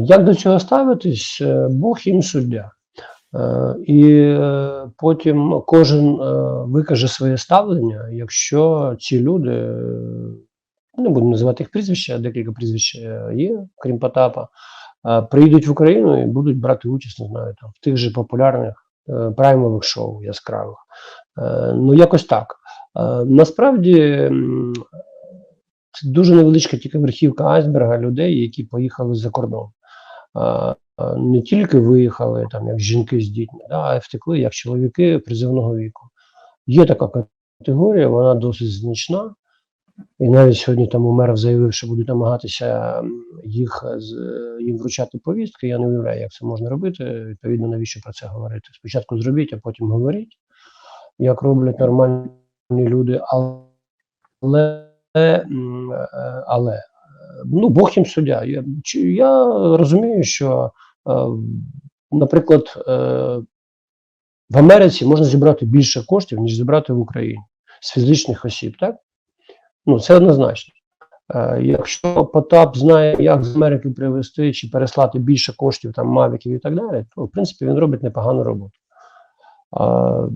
Як до цього ставитись? Е, Бог їм суддя. Е, І е, потім кожен викаже своє ставлення, якщо ці люди, не буду називати їх прізвища, декілька прізвищ є, крім Потапа, приїдуть в Україну і будуть брати участь, не знаю, там, в тих же популярних праймових шоу яскравих. Ну, якось так. Насправді це дуже невеличка тільки верхівка айсберга людей, які поїхали за кордон. Е, е, Не тільки виїхали там як жінки з дітьми, да, а втекли як чоловіки призивного віку. Є така категорія, вона досить значна. І навіть сьогодні там Умеров заявив, що будуть намагатися їх з- їм вручати повістки. Я не уявляю, як це можна робити. Відповідно, навіщо про це говорити? Спочатку зробіть, а потім говоріть, як роблять нормальні люди. Але, е, але е, ну, Бог їм суддя. Я, я розумію, що, е, наприклад, е, в Америці можна зібрати більше коштів, ніж зібрати в Україні з фізичних осіб, так? Ну, це однозначно. Е, якщо Потап знає, як з Америки привезти чи переслати більше коштів, там, мавіків і так далі, то, в принципі, він робить непогану роботу. А,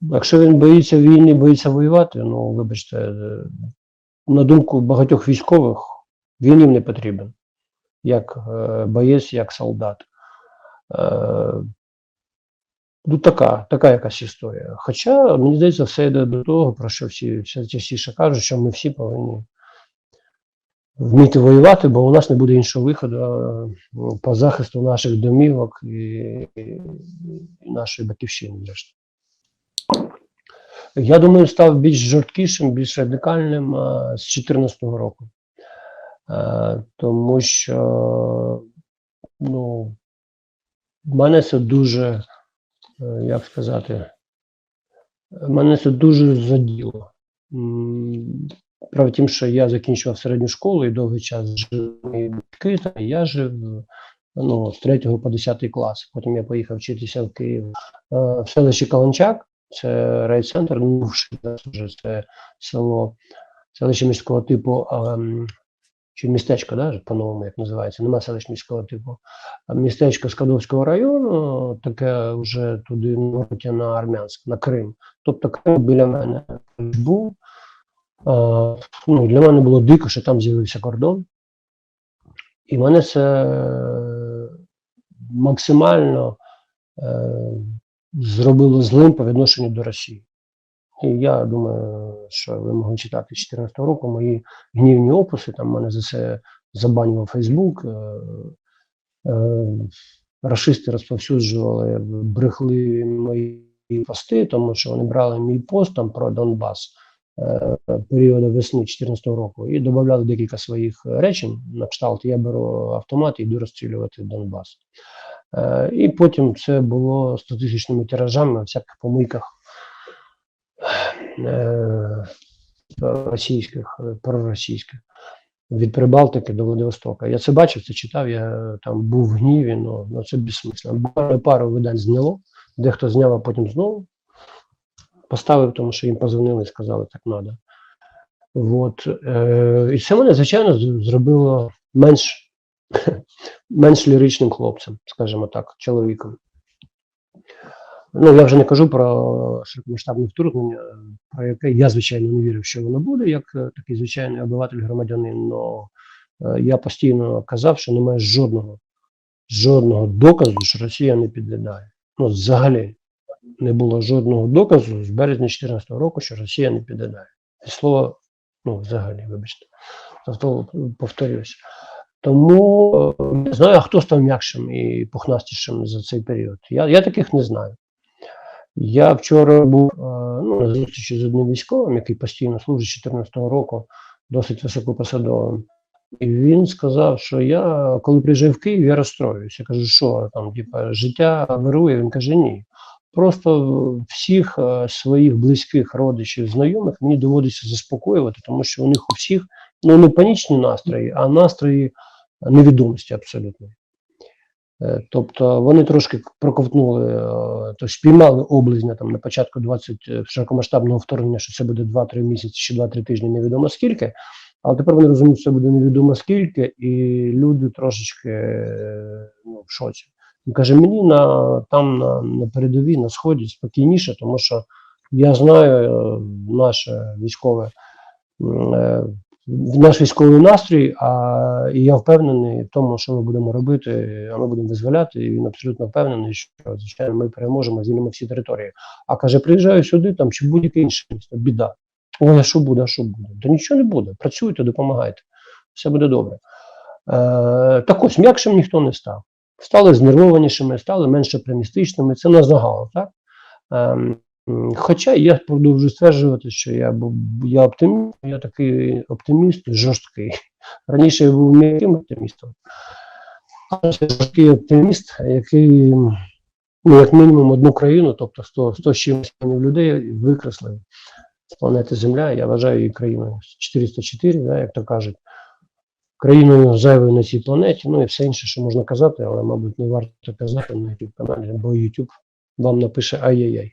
якщо він боїться війни, боїться воювати, ну, вибачте, на думку багатьох військових, він їм не потрібен, як е, боєць, як солдат. Е, Ну, така, така якась історія. Хоча, мені здається, все йде до того, про що всі все частіше кажуть, що ми всі повинні вміти воювати, бо у нас не буде іншого виходу по захисту наших домівок і, і, нашої батьківщини. Я думаю, став більш жорсткішим, більш радикальним е, з 2014 року. Е, Тому що ну, мене це дуже е, як сказати, мене це дуже заділо. М, Справа в тім, що я закінчував середню школу і довгий час жив мої батьки, та я жив ну, з 3 по 10 клас. Потім я поїхав вчитися в Київ в селищі Каланчак, це райцентр, ну, вже це село, селище міського типу, чи містечко, да, по-новому як називається, нема селищ міського типу містечко Скадовського району, таке вже туди на на Армянськ, на Крим. Тобто Крим біля мене був. Ну, для мене було дико, що там з'явився кордон. І мене це максимально е, зробило злим по відношенню до Росії. І я думаю, що ви могли читати з 2014 року мої гнівні описи, там мене за це забанював Фейсбук. Е, е, Рашисти розповсюджували брехливі мої пости, тому що вони брали мій пост там про Донбас е, періоду весни 2014 року і додавали декілька своїх речень на кшталт. Я беру автомат і йду розстрілювати Донбас. Е, І потім це було 100-тисячними тиражами на всяких помийках е, російських, е, проросійських від Прибалтики до Владивостока. Я це бачив, це читав, я там був в гніві, ну, ну це безсмислено. Пару, видань зняло, дехто зняв, а потім знову поставив, тому що їм позвонили і сказали, так треба. От, і це мене, звичайно, зробило менш, менш ліричним хлопцем, скажімо так, чоловіком. Ну, я вже не кажу про широкомасштабне вторгнення, про яке я, звичайно, не вірив, що воно буде, як е, такий звичайний обиватель громадянин. але я постійно казав, що немає жодного, жодного доказу, що Росія не підглядає. Ну, взагалі не було жодного доказу з березня 2014 року, що Росія не підглядає. І слово, ну, взагалі, вибачте, повторюся. Тому е, не знаю, хто став м'якшим і пухнастішим за цей період. Я, я таких не знаю. Я вчора був е, ну, на зустрічі з одним військовим, який постійно служить з 2014 року, досить високопосадовим. І він сказав, що я, коли приїжджаю в Київ, я розстроююся. Я кажу, що там, типа, життя вирує. Він каже, ні. Просто всіх е, своїх близьких родичів, знайомих мені доводиться заспокоювати, тому що у них у всіх ну не панічні настрої, а настрої невідомості абсолютно. Е, Тобто вони трошки проковтнули, е, то спіймали облизня там на початку 20 широкомасштабного вторгнення, що це буде 2-3 місяці чи 2-3 тижні, невідомо скільки. Але тепер вони розуміють, що це буде невідомо скільки, і люди трошечки е, ну, в шоці. Він каже: мені на там на, на передовій, на сході спокійніше, тому що я знаю е, наше військове, е, наш військовий настрій, а і я впевнений в тому, що ми будемо робити, а ми будемо визволяти. І він абсолютно впевнений, що звичайно ми переможемо, звільнимо всі території. А каже: приїжджаю сюди, там чи будь-яке інше місто, біда. Ой, а що буде, а що буде? Та нічого не буде. Працюйте, допомагайте. Все буде добре. Е, так ось, м'якшим ніхто не став. Стали знервованішими, стали менш оптимістичними. Це на загал, так? М, хоча я продовжую стверджувати, що я, я оптиміст, я такий оптиміст жорсткий. Раніше я був м'яким оптимістом, а я жорсткий оптиміст, який, ну, як мінімум, одну країну, тобто 100, 100 з чимось людей, викреслив з планети Земля. Я вважаю її країною 404, да, як то кажуть, країною зайвою на цій планеті, ну і все інше, що можна казати, але, мабуть, не варто казати на youtube каналі, бо YouTube вам напише ай-яй-яй.